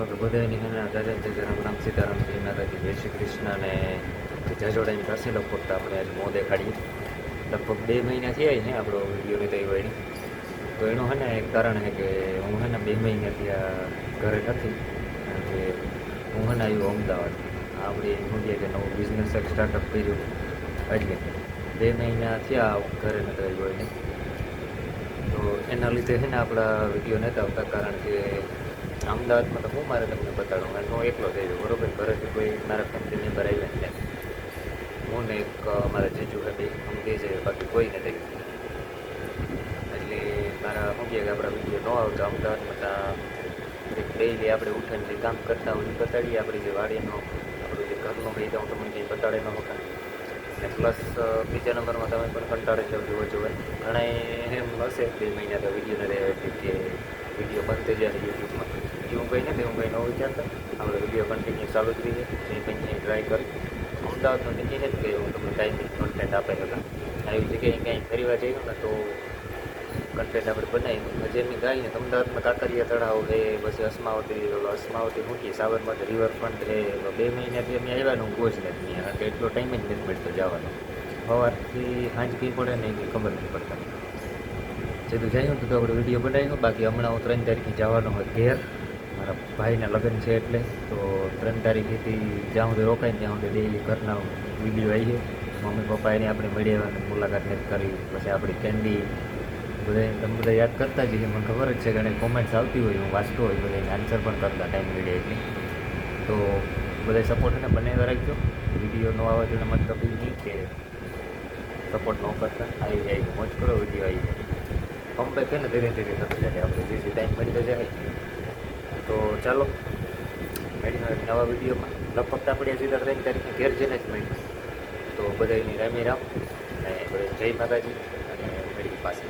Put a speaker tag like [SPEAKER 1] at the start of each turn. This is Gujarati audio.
[SPEAKER 1] હાલો તો બધાની દાદા જય રામ રામ જય શ્રી કૃષ્ણ અને જજોડાની પાસે લગભગ તો આપણે આજે મોં દેખાડીએ. લગભગ બે મહિના થયા છે આપણો વીડિયો હોય એની તો એનું છે ને એક કારણ છે કે હું છે ને બે મહિનાથી આ ઘરે નથી. કારણ કે હું હે ને આવ્યો અમદાવાદ. આપણે શું કહે કે નવું બિઝનેસ એક સ્ટાર્ટઅપ કર્યું. એટલે બે મહિના થયા ઘરે નથી આવ્યો એને. તો એના લીધે છે ને આપણા વીડિયો નહોતા આવતા. કારણ કે અમદાવાદમાં તો હું મારે તમને બતાડું. અને હું એકલો થઈ ગયો, બરોબર? ઘરેથી કોઈ મારા ફેમિલી મેમ્બર આવ્યા હું ને એક મારા જીજુ હતી. સમજી છે બાકી કોઈ નથી એટલે મારા કહે કે આપણા વીડિયો ન આવતા અમદાવાદમાં ત્યાં ડેઈલી આપણે ઉઠીને જે કામ કરતા હોય એ બતાડીએ. આપણી જે વાડીનો, આપણું જે ઘરનો હોય તો હું તમને કંઈ બતાડે ન હોતા. ને પ્લસ બીજા નંબરમાં તમે પણ કંટાળે જાવ જોવો જોવે. ઘણા એમ હશે બે મહિના તો વીડિયો ને રહે કે વીડિયો બંધ થઈ જાય યુટ્યુબમાં એવું કંઈ નથી હું કંઈ ન વિચારતા આપણે વીડિયો કન્ટિન્યુ ચાલુ જ રહીએ જે કંઈ ટ્રાય કરી. અમદાવાદનું છે જ કે હું તમને ટાઈમિંગ કન્ટેન્ટ આપે હતા આવી જગ્યાએ ક્યાંય ફરવા જઈએ ને તો કન્ટેન્ટ આપણે બનાવી હજી એમની ગાય ને અમદાવાદમાં કાંકરિયા તળાવ છે, પછી અસ્માવતી અસ્માવતી મૂકી, સાબરમતી રિવરફ્રન્ટ છે. તો બે મહિનાથી અમે આવ્યા ને હું ગોજ નથી ત્યાં. કે એટલો ટાઈમ જ નથી મળતો જવાનો. સવારથી સાંજ કઈ પડે ને એ ખબર નથી પડતા. જેટલું જાય તો આપણે વીડિયો બનાવ્યો બાકી હમણાં હું ત્રણ તારીખે જવાનો હોય ઘેર. મારા ભાઈના લગ્ન છે એટલે તો ત્રણ તારીખેથી જ્યાં સુધી રોકાય ત્યાં સુધી ડેઈલી ઘરના વીડિયો આવીએ મમ્મી પપ્પા એની આપણે મળ્યા મુલાકાત કરી, પછી આપણી કેન્ડી બધા તમે બધા યાદ કરતા જઈએ મને ખબર જ છે કે કોમેન્ટ્સ આવતી હોય, હું વાંચતો હોય બધા આન્સર પણ કરતા ટાઈમ મળે એટલે. તો બધા સપોર્ટ એને બનાવી રાખજો. વીડિયો ન આવે તો મને એ નહીં કે સપોર્ટ ન કરતા. આવી જાય મોજ કરો, વીડિયો આવી જાય છે ને ધીરે ધીરે થતું જાય આપણે જે ટાઈમ મળી જાય તો ચાલો, મળીને નવા વિડીયોમાં લગભગ આપણે સીધા ત્રણ તારીખે ઘેર જઈને જ મળી તો બધાની રામી રામ અને જય માતાજી અને મળી પાસે